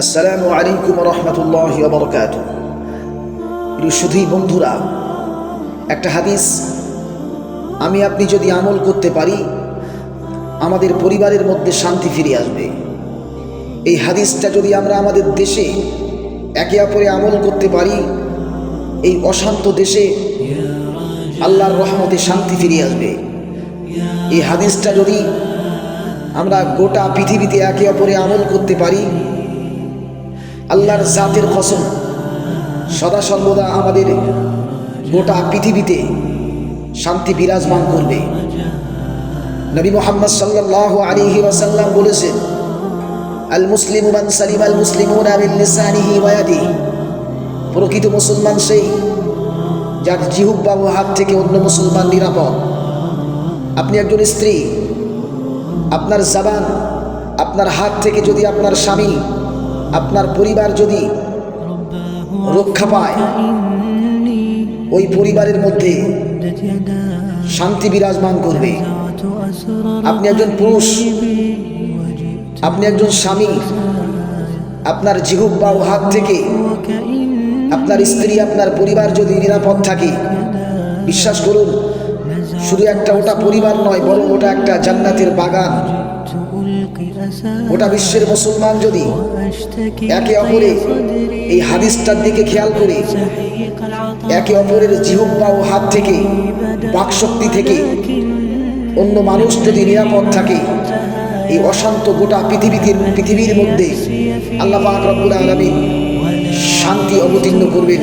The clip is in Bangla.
আসসালামু আলাইকুম রহমতুল্লাহ বরকাত শুধুই বন্ধুরা, একটা হাদিস আমি আপনি যদি আমল করতে পারি, আমাদের পরিবারের মধ্যে শান্তি ফিরে আসবে। এই হাদিসটা যদি আমরা আমাদের দেশে একে অপরে আমল করতে পারি, এই অশান্ত দেশে আল্লাহর রহমতে শান্তি ফিরে আসবে। এই হাদিসটা যদি আমরা গোটা পৃথিবীতে একে অপরে আমল করতে পারি আল্লাহর জাতের কসম, সদা সর্বদা আমাদের গোটা পৃথিবীতে শান্তি বিরাজমান করবে। নবী মোহাম্মদ সাল্লাহ আলিহি ওয়াসাল্লাম বলেছেন, আল মুসলিম মান সালিম আল মুসলিম প্রকৃত মুসলমান সেই যার ও হাত থেকে অন্য মুসলমান নিরাপদ। আপনি একজন স্ত্রী, আপনার জাবান, আপনার হাত থেকে যদি আপনার স্বামী আপনার পরিবার যদি রক্ষা পায়, ওই পরিবারের মধ্যে শান্তি বিরাজমান করবে। আপনি একজন পুরুষ, আপনি একজন স্বামী, আপনার জিহুব্বা ও হাত থেকে আপনার স্ত্রী, আপনার পরিবার যদি নিরাপদ থাকে, বিশ্বাস করুন, শুধু একটা ওটা পরিবার নয়, বরং ওটা একটা জান্নাতের বাগান। ওটা বিশ্বের মুসলমান যদি একে অপরে এই হাদিসটার দিকে খেয়াল করে, একে অপরের জিহুব্বা ও হাত থেকে, বাকশক্তি থেকে, অন্য মানুষ যদি নিরাপদ থাকে, এই অশান্ত গোটা পৃথিবীতে পৃথিবীর মধ্যে আল্লাহ পাক আলামিন শান্তি অবতীর্ণ করবেন।